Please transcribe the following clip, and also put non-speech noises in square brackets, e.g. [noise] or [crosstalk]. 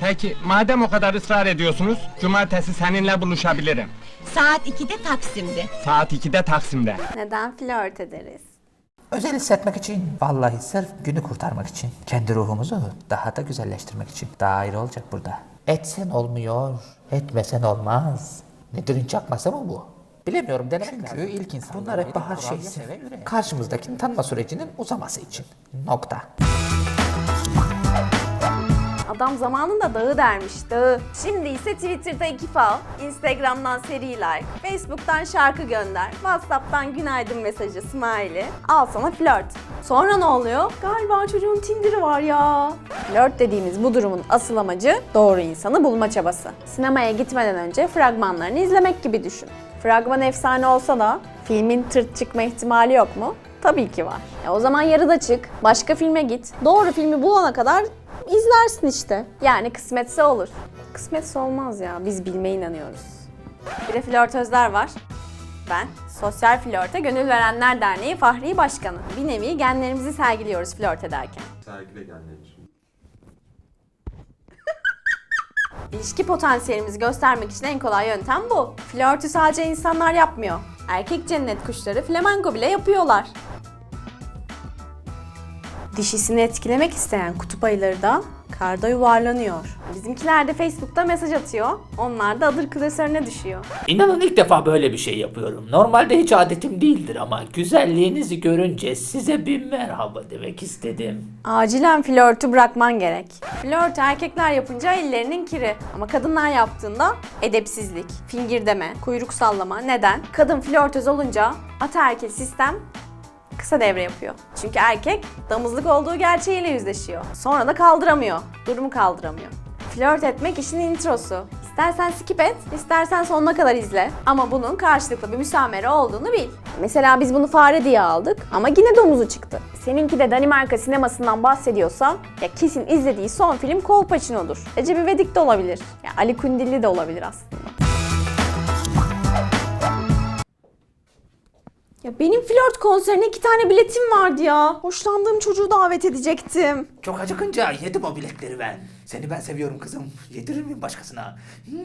Peki madem o kadar ısrar ediyorsunuz, cumartesi seninle buluşabilirim. Saat 2'de Taksim'de. Saat 2'de Taksim'de. Neden flört ederiz? Özel hissetmek için, vallahi sırf günü kurtarmak için, kendi ruhumuzu daha da güzelleştirmek için. Daha ayrı olacak burada. Etsen olmuyor, etmesen olmaz. Nedir'in çakması mı bu? Bilemiyorum denemek Çünkü ilk insan. Bunlar hep bahar şeysi. Karşımızdakini tanıma sürecinin uzaması için. Nokta. Adam zamanında dağı dermiş, dağı. Şimdi ise Twitter'da iki fal, Instagram'dan seri like, Facebook'tan şarkı gönder, Whatsapp'tan günaydın mesajı, smiley. Al sana flört. Sonra ne oluyor? Galiba çocuğun Tinder'ı var ya. Flört dediğimiz bu durumun asıl amacı doğru insanı bulma çabası. Sinemaya gitmeden önce fragmanlarını izlemek gibi düşün. Fragman efsane olsa da filmin tırt çıkma ihtimali yok mu? Tabii ki var. E o zaman yarıda çık, başka filme git. Doğru filmi bulana kadar izlersin işte. Yani kısmetse olur. Kısmetse olmaz ya. Biz bilmeye inanıyoruz. Bir de flörtözler var. Ben Sosyal Flörte Gönül Verenler Derneği Fahri Başkanı. Bir nevi genlerimizi sergiliyoruz flört ederken. Sergile genleri [laughs] İlişki potansiyelimizi göstermek için en kolay yöntem bu. Flörtü sadece insanlar yapmıyor. Erkek cennet kuşları flamenko bile yapıyorlar. Dişisini etkilemek isteyen kutup ayıları da karda yuvarlanıyor. Bizimkiler de Facebook'ta mesaj atıyor. Onlar da adır klasörüne düşüyor. İnanın ilk defa böyle bir şey yapıyorum. Normalde hiç adetim değildir ama güzelliğinizi görünce size bir merhaba demek istedim. Acilen flörtü bırakman gerek. Flört erkekler yapınca ellerinin kiri ama kadınlar yaptığında edepsizlik, fingirdeme, kuyruk sallama. Neden? Kadın flörtöz olunca ataerkil sistem kısa devre yapıyor. Çünkü erkek damızlık olduğu gerçeğiyle yüzleşiyor. Sonra da kaldıramıyor. Durumu kaldıramıyor. Flört etmek işin introsu. İstersen skip et, istersen sonuna kadar izle. Ama bunun karşılıklı bir müsamere olduğunu bil. Mesela biz bunu fare diye aldık ama yine domuzu çıktı. Seninki de Danimarka sinemasından bahsediyorsa ya kesin izlediği son film Kolpaçino'dur. Recep İvedik de olabilir. Ya Ali Kundilli de olabilir aslında. Ya benim flört konserine iki tane biletim vardı ya. Hoşlandığım çocuğu davet edecektim. Çok acıkınca yedim o biletleri ben. Seni ben seviyorum kızım. Yedirir miyim başkasına? Hmm.